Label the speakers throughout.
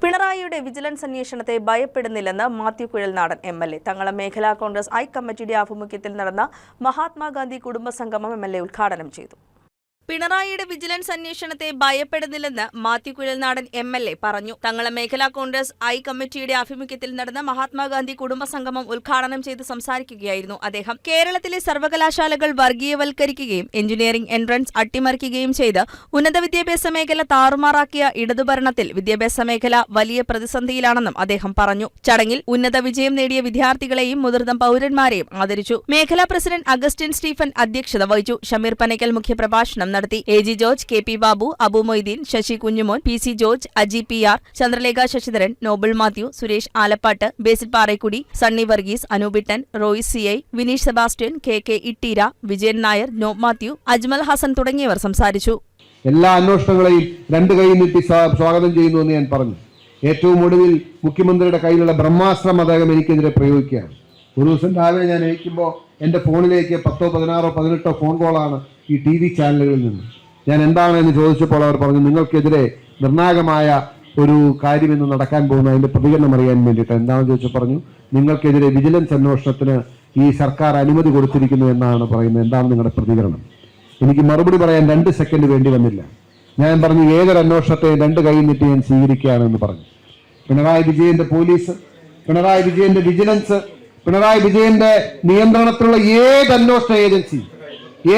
Speaker 1: പിണറായിയുടെ വിജിലൻസ് അന്വേഷണത്തെ ഭയപ്പെടുന്നില്ലെന്ന് Mathew Kuzhalnadan M L A. തങ്ങളം മേഖലാ കോൺഗ്രസ് ഐ കമ്മിറ്റിയുടെ ആഭിമുഖ്യത്തിൽ നടന്ന മഹാത്മാഗാന്ധി കുടുംബ സംഗമം എം എൽ എ ഉദ്ഘാടനം ചെയ്തു. പിണറായിയുടെ വിജിലൻസ് അന്വേഷണത്തെ ഭയപ്പെടുന്നില്ലെന്ന് Mathew Kuzhalnadan M L A പറഞ്ഞു. തങ്ങളെ മേഖലാ കോൺഗ്രസ് ഐ കമ്മിറ്റിയുടെ ആഭിമുഖ്യത്തിൽ നടന്ന മഹാത്മാഗാന്ധി കുടുംബ സംഗമം ഉദ്ഘാടനം ചെയ്ത് സംസാരിക്കുകയായിരുന്നു അദ്ദേഹം. കേരളത്തിലെ സർവകലാശാലകൾ വർഗീയവൽക്കരിക്കുകയും എഞ്ചിനീയറിംഗ് എൻട്രൻസ് അട്ടിമറിക്കുകയും ചെയ്ത് ഉന്നത വിദ്യാഭ്യാസ മേഖല താറുമാറാക്കിയ ഇടതുഭരണത്തിൽ വിദ്യാഭ്യാസ മേഖല വലിയ പ്രതിസന്ധിയിലാണെന്നും അദ്ദേഹം പറഞ്ഞു. ചടങ്ങിൽ ഉന്നത വിജയം നേടിയ വിദ്യാർത്ഥികളെയും മുതിർന്ന പൌരന്മാരെയും ആദരിച്ചു. മേഖലാ പ്രസിഡന്റ് അഗസ്റ്റിൻ സ്റ്റീഫൻ അധ്യക്ഷത വഹിച്ചു. ഷമീർ പനേക്കൽ മുഖ്യപ്രഭാഷണം നടത്തി. A G George K P Babu Abu Moideen Sasi Kunjumon P C George Aji P R Chandralekha Sasidharan Noble Mathew Suresh Alappatt Basil Parekudi Sunny Varghese Anoopittan Roy C I Vineesh Sebastian K K Ittira Vijayan Nair Nob Mathew Ajmal Hasan തുടങ്ങിയവർ സംസാരിച്ചു.
Speaker 2: എല്ലാ അന്വേഷണങ്ങളെയും രണ്ട് കൈ നീട്ടി സ്വാഗതം ചെയ്യുന്നു എന്ന് ഞാൻ പറഞ്ഞു. ഏറ്റവും ഒടുവിൽ മുഖ്യമന്ത്രിയുടെ കയ്യിലുള്ള ബ്രഹ്മാസ്ത്രം അദ്ദേഹം എനിക്കെതിരെ പ്രയോഗിക്കുകയാണ്. ഒരു ദിവസം രാവിലെ ഞാൻ എഴുതിക്കുമ്പോൾ എന്റെ ഫോണിലേക്ക് പത്തോ പതിനാറോ പതിനെട്ടോ ഫോൺ കോളാണ് ഈ ടി വി ചാനലുകളിൽ നിന്ന്. ഞാൻ എന്താണ് എന്ന് ചോദിച്ചപ്പോൾ അവർ പറഞ്ഞു നിങ്ങൾക്കെതിരെ നിർണായകമായ ഒരു കാര്യം ഇന്ന് നടക്കാൻ പോകുന്ന. അതിന്റെ പ്രതികരണം അറിയാൻ വേണ്ടിയിട്ട്. എന്താണെന്ന് ചോദിച്ചു പറഞ്ഞു നിങ്ങൾക്കെതിരെ വിജിലൻസ് അന്വേഷണത്തിന് ഈ സർക്കാർ അനുമതി കൊടുത്തിരിക്കുന്നു എന്നാണ് പറയുന്നത്. എന്താണ് നിങ്ങളുടെ പ്രതികരണം? എനിക്ക് മറുപടി പറയാൻ രണ്ട് സെക്കൻഡ് വേണ്ടി വന്നില്ല. ഞാൻ പറഞ്ഞു ഏതൊരു അന്വേഷണത്തെ രണ്ട് കൈ നീട്ടി ഞാൻ സ്വീകരിക്കുകയാണെന്ന് പറഞ്ഞു. പിണറായി വിജയന്റെ പോലീസ് പിണറായി വിജയന്റെ വിജിലൻസ് പിണറായി വിജയന്റെ നിയന്ത്രണത്തിലുള്ള ഏത് അന്വേഷണ ഏജൻസി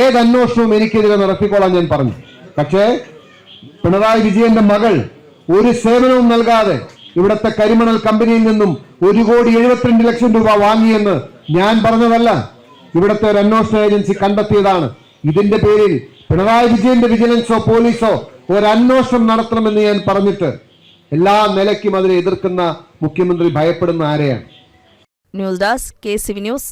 Speaker 2: ഏത് അന്വേഷണവും എനിക്കെതിരെ നടത്തിക്കോളാൻ ഞാൻ പറഞ്ഞു. പക്ഷേ പിണറായി വിജയന്റെ മകൾ ഒരു സേവനവും നൽകാതെ ഇവിടുത്തെ കരിമണൽ കമ്പനിയിൽ നിന്നും ഒരു കോടി എഴുപത്തിരണ്ട് ലക്ഷം രൂപ വാങ്ങിയെന്ന് ഞാൻ പറഞ്ഞതല്ല. ഇവിടുത്തെ ഒരു അന്വേഷണ ഏജൻസി കണ്ടെത്തിയതാണ്. ഇതിന്റെ പേരിൽ പിണറായി വിജയന്റെ വിജിലൻസോ പോലീസോ ഒരു അന്വേഷണം നടത്തണമെന്ന് ഞാൻ പറഞ്ഞിട്ട് എല്ലാ നിലയ്ക്കും അതിനെ എതിർക്കുന്ന മുഖ്യമന്ത്രി ഭയപ്പെടുന്ന ആരെയാണ്?
Speaker 1: News desk K C V news